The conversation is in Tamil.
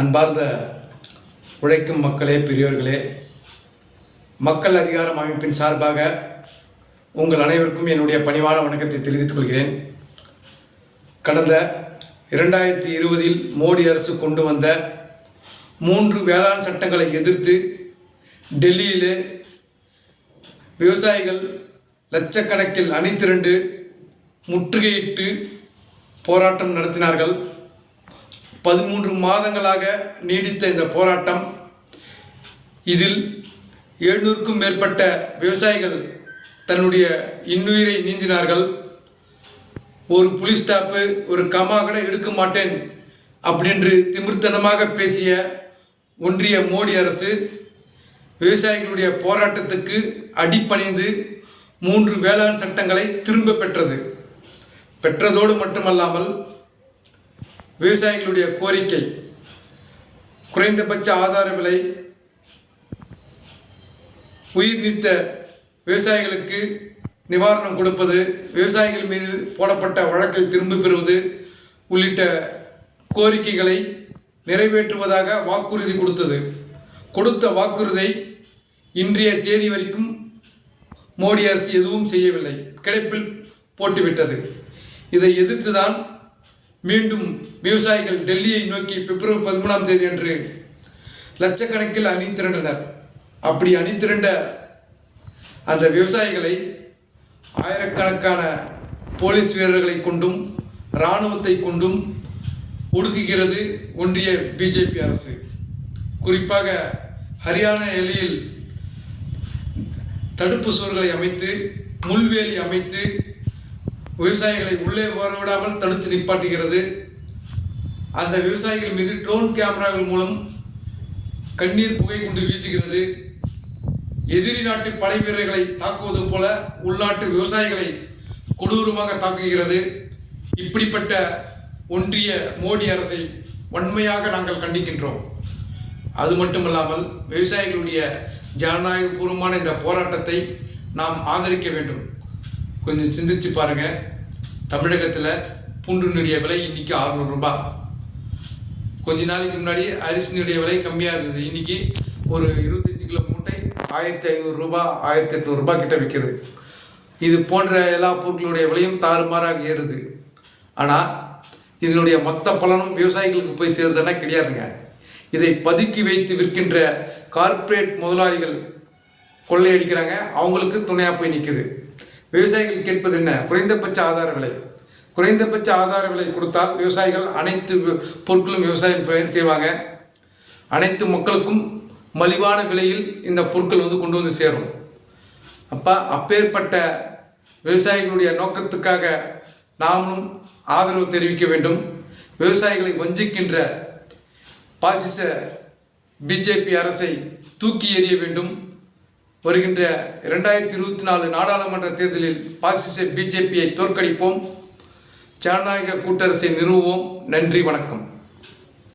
அன்பார்ந்த உழைக்கும் மக்களே பெரியோர்களே மக்கள் அதிகாரம் அமைப்பின் சார்பாக உங்கள் அனைவருக்கும் என்னுடைய பணிவான வணக்கத்தை தெரிவித்துக் கொள்கிறேன். கடந்த இரண்டாயிரத்தி இருபதில் மோடி அரசு கொண்டு வந்த மூன்று வேளாண் சட்டங்களை எதிர்த்து டெல்லியிலே விவசாயிகள் லட்சக்கணக்கில் அணிதிரண்டு முற்றுகையிட்டு போராட்டம் நடத்தினார்கள். பதிமூன்று மாதங்களாக நீடித்த இந்த போராட்டம். இதில் எழுநூறுக்கும் மேற்பட்ட விவசாயிகள் தன்னுடைய இன்னுயிரை நீந்தினார்கள். ஒரு புலி ஸ்டாப்பு ஒரு கமா கூட எடுக்க மாட்டேன் அப்படின்று திமிர்த்தனமாக பேசிய ஒன்றிய மோடி அரசு விவசாயிகளுடைய போராட்டத்துக்கு அடிப்பணிந்து மூன்று வேளாண் சட்டங்களை திரும்ப பெற்றது. பெற்றதோடு மட்டுமல்லாமல் விவசாயிகளுடைய கோரிக்கை குறைந்தபட்ச ஆதார விலை உயிர் நீத்த விவசாயிகளுக்கு நிவாரணம் கொடுப்பது விவசாயிகள் மீது போடப்பட்ட வழக்கை திரும்ப பெறுவது உள்ளிட்ட கோரிக்கைகளை நிறைவேற்றுவதாக வாக்குறுதி கொடுத்தது. கொடுத்த வாக்குறுதியை இன்றைய தேதி வரைக்கும் மோடி அரசு எதுவும் செய்யவில்லை. கிடைப்பில் போட்டுவிட்டது. இதை எதிர்த்துதான் மீண்டும் விவசாயிகள் டெல்லியை நோக்கி பிப்ரவரி பதிமூணாம் தேதி அன்று லட்சக்கணக்கில் அணி திரண்டனர். அப்படி அணி திரண்ட அந்த விவசாயிகளை ஆயிரக்கணக்கான போலீஸ் வீரர்களை கொண்டும் இராணுவத்தை கொண்டும் ஒடுக்குகிறது ஒன்றிய பிஜேபி அரசு. குறிப்பாக ஹரியானா எல்லையில் தடுப்பு சுவர்களை அமைத்து முள்வேலி அமைத்து விவசாயிகளை உள்ளே வரவிடாமல் தடுத்து நிப்பாட்டுகிறது. அந்த விவசாயிகள் மீது ட்ரோன் கேமராக்கள் மூலம் கண்ணீர் புகை கொண்டு வீசுகிறது. எதிரி நாட்டு படை வீரர்களை தாக்குவது போல உள்நாட்டு விவசாயிகளை கொடூரமாக தாக்குகிறது. இப்படிப்பட்ட ஒன்றிய மோடி அரசை வன்மையாக நாங்கள் கண்டிக்கின்றோம். அது மட்டுமல்லாமல் விவசாயிகளுடைய ஜனநாயகபூர்வமான இந்த போராட்டத்தை நாம் ஆதரிக்க வேண்டும். கொஞ்சம் சிந்திச்சு பாருங்கள் தமிழகத்தில் பூண்டுனுடைய விலை இன்றைக்கி 600 கொஞ்ச நாளைக்கு முன்னாடி அரிசினுடைய விலை கம்மியாக இருந்தது. இன்றைக்கி ஒரு இருபத்தஞ்சு கிலோ மூட்டை ஆயிரத்தி ஐநூறுரூபா ஆயிரத்தி எட்நூறுரூபா கிட்ட விற்கிது இது போன்ற எல்லா பொருட்களுடைய விலையும் தாறுமாறாக ஏறுது. ஆனால் இதனுடைய மொத்த பலனும் விவசாயிகளுக்கு போய் சேருதுன்னா கிடையாதுங்க. இதை பதுக்கி வைத்து விற்கின்ற கார்ப்பரேட் முதலாளிகள் கொள்ளையடிக்கிறாங்க. அவங்களுக்கு துணையாக போய் நிற்குது விவசாயிகள் கேட்பது என்ன? குறைந்தபட்ச ஆதார விலை. குறைந்தபட்ச ஆதார விலை கொடுத்தால் விவசாயிகள் அனைத்து பொருட்களும் விவசாயம் பயன் செய்வாங்க. அனைத்து மக்களுக்கும் மலிவான விலையில் இந்த பொருட்கள் வந்து கொண்டு வந்து சேரும். அப்போ அப்பேற்பட்ட விவசாயிகளுடைய நோக்கத்துக்காக நாமும் ஆதரவு தெரிவிக்க வேண்டும். விவசாயிகளை வஞ்சிக்கின்ற பாசிச பிஜேபி அரசை தூக்கி எறிய வேண்டும். வருகின்ற இரண்டாயிரத்தி இருபத்தி நாலு நாடாளுமன்ற தேர்தலில் பாசிச பிஜேபியை தோற்கடிப்போம். ஜனநாயக கூட்டரசை நிறுவுவோம். நன்றி வணக்கம்.